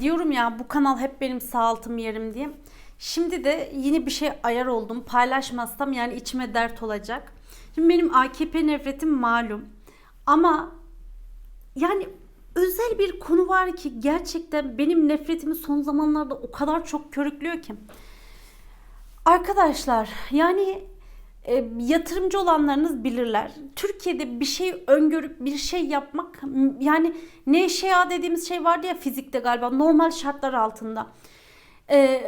Diyorum ya bu kanal hep benim sağ altım yerim diye. Şimdi de yeni bir şey ayar oldum. Paylaşmazsam yani içime dert olacak. Şimdi benim AKP nefretim malum. Ama yani özel bir konu var ki gerçekten benim nefretimi son zamanlarda o kadar çok körüklüyor ki. Arkadaşlar yani e, yatırımcı olanlarınız bilirler. Türkiye'de bir şey öngörüp bir şey yapmak yani NŞA dediğimiz şey vardı ya fizikte galiba normal şartlar altında. E,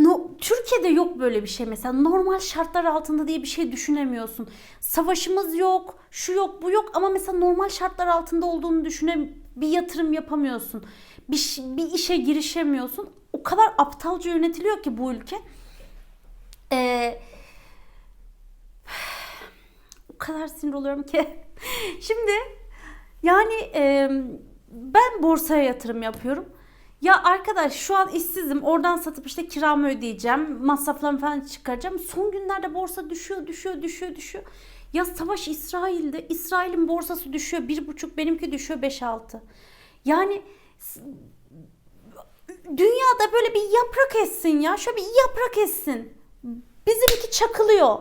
no- Türkiye'de yok böyle bir şey mesela normal şartlar altında diye bir şey düşünemiyorsun. Savaşımız yok, şu yok, bu yok ama mesela normal şartlar altında olduğunu düşüne bir yatırım yapamıyorsun. Bir, bir işe girişemiyorsun. O kadar aptalca yönetiliyor ki bu ülke. Eee o kadar sinir oluyorum ki. Şimdi yani e, ben borsaya yatırım yapıyorum. Ya arkadaş şu an işsizim. Oradan satıp işte kiramı ödeyeceğim. Masraflarımı falan çıkaracağım. Son günlerde borsa düşüyor, düşüyor, düşüyor, düşüyor. Ya savaş İsrail'de. İsrail'in borsası düşüyor. Bir buçuk, benimki düşüyor beş altı. Yani dünyada böyle bir yaprak etsin ya. Şöyle bir yaprak etsin. Bizimki çakılıyor.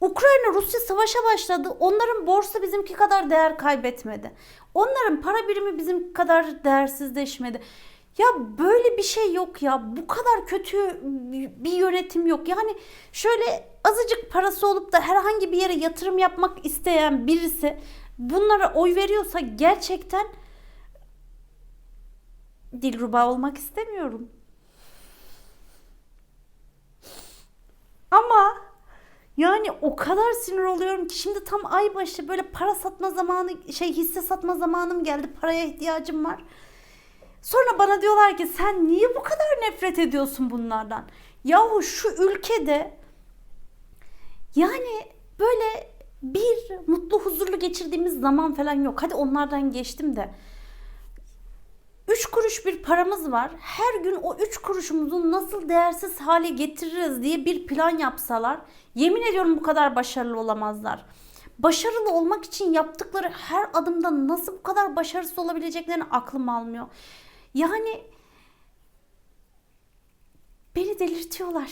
Ukrayna Rusya savaşa başladı. Onların borsa bizimki kadar değer kaybetmedi. Onların para birimi bizim kadar değersizleşmedi. Ya böyle bir şey yok ya. Bu kadar kötü bir yönetim yok. Yani şöyle azıcık parası olup da herhangi bir yere yatırım yapmak isteyen birisi bunlara oy veriyorsa gerçekten dilruba olmak istemiyorum. Ama yani o kadar sinir oluyorum ki şimdi tam ay başı böyle para satma zamanı şey hisse satma zamanım geldi. Paraya ihtiyacım var. Sonra bana diyorlar ki sen niye bu kadar nefret ediyorsun bunlardan? Yahu şu ülkede yani böyle bir mutlu huzurlu geçirdiğimiz zaman falan yok. Hadi onlardan geçtim de. 3 kuruş bir paramız var. Her gün o 3 kuruşumuzu nasıl değersiz hale getiririz diye bir plan yapsalar yemin ediyorum bu kadar başarılı olamazlar. Başarılı olmak için yaptıkları her adımda nasıl bu kadar başarısız olabileceklerini aklım almıyor. Yani beni delirtiyorlar.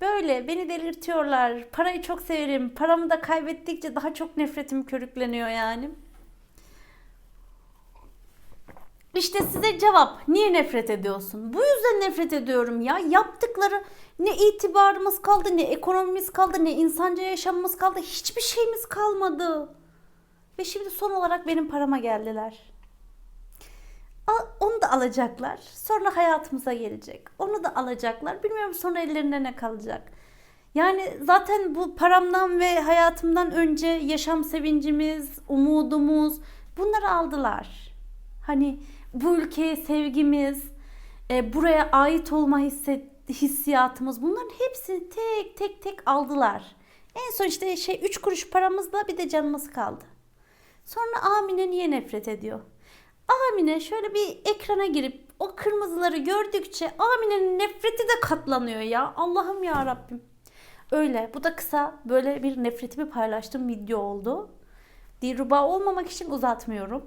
Böyle beni delirtiyorlar. Parayı çok severim. Paramı da kaybettikçe daha çok nefretim körükleniyor yani. İşte size cevap. Niye nefret ediyorsun? Bu yüzden nefret ediyorum ya. Yaptıkları ne itibarımız kaldı, ne ekonomimiz kaldı, ne insanca yaşamımız kaldı. Hiçbir şeyimiz kalmadı. Ve şimdi son olarak benim parama geldiler. Onu da alacaklar. Sonra hayatımıza gelecek. Onu da alacaklar. Bilmiyorum sonra ellerinde ne kalacak. Yani zaten bu paramdan ve hayatımdan önce yaşam sevincimiz, umudumuz bunları aldılar. Hani bu ülkeye sevgimiz, e, buraya ait olma hisset, hissiyatımız bunların hepsini tek tek tek aldılar. En son işte şey 3 kuruş paramızla bir de canımız kaldı. Sonra Amine niye nefret ediyor? Amine şöyle bir ekrana girip o kırmızıları gördükçe Amine'nin nefreti de katlanıyor ya. Allah'ım ya Rabbim. Öyle. Bu da kısa böyle bir nefretimi paylaştığım video oldu. Dilruba olmamak için uzatmıyorum.